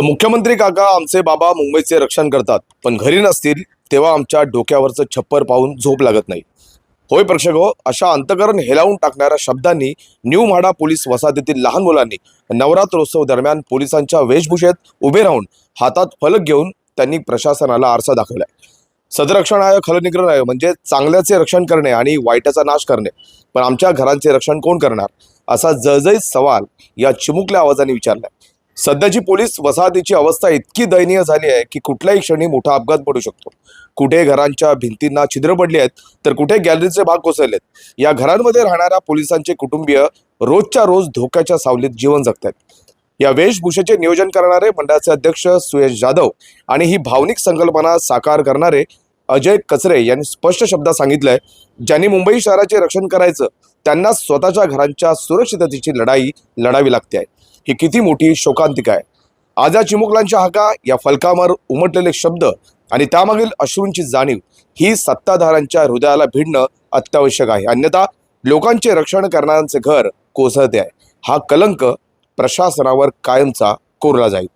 तर मुख्यमंत्री काका आमचे बाबा मुंबईचे रक्षण करतात. पण घरी नसतील तेव्हा आमच्या डोक्यावरचं छप्पर पाहून झोप लागत नाही. होय प्रेक्षक हो अशा अंतकरण हेलावून टाकणाऱ्या शब्दांनी न्यू म्हाडा पोलीस वसाहतीतील लहान मुलांनी नवरात्रोत्सव दरम्यान पोलिसांच्या वेशभूषेत उभे राहून हातात फलक घेऊन त्यांनी प्रशासनाला आरसा दाखवलाय. सदरक्षण आय खलनिग्रहण आय म्हणजे चांगल्याचे रक्षण करणे आणि वाईटाचा नाश करणे. पण आमच्या घरांचे रक्षण कोण करणार? असा जळजळीत सवाल या चिमुकल्या आवाजाने विचारलाय. सध्याची पोलीस वसाहतीची अवस्था इतकी दयनीय झाली आहे की कुठल्याही क्षणी मोठा अपघात पडू शकतो. कुठे घरांच्या भिंतींना छिद्र पडली आहेत तर कुठे गॅलरीचे भाग कोसळलेत या घरांमध्ये राहणाऱ्या पोलिसांचे कुटुंबीय रोजच्या रोज धोक्याच्या सावलीत जीवन जगतात या वेशभूषेचे नियोजन करणारे मंडळाचे अध्यक्ष सुयश जाधव आणि ही भावनिक संकल्पना साकार करणारे अजय कचरे यांनी स्पष्ट शब्दात सांगितलंय ज्यांनी मुंबई शहराचे रक्षण करायचं त्यांना स्वतःच्या घरांच्या सुरक्षिततेची लढाई लढावी लागते आहे. ही किती मोठी शोकांतिका आहे. आज या चिमुकलांच्या हाका या फलकावर उमटलेले शब्द आणि त्यामागील अश्रूंची जाणीव ही सत्ताधाऱ्यांच्या हृदयाला भिडणं अत्यावश्यक आहे. अन्यथा लोकांचे रक्षण करणाऱ्यांचे घर कोसळते आहे. हा कलंक प्रशासनावर कायमचा कोरला जाईल.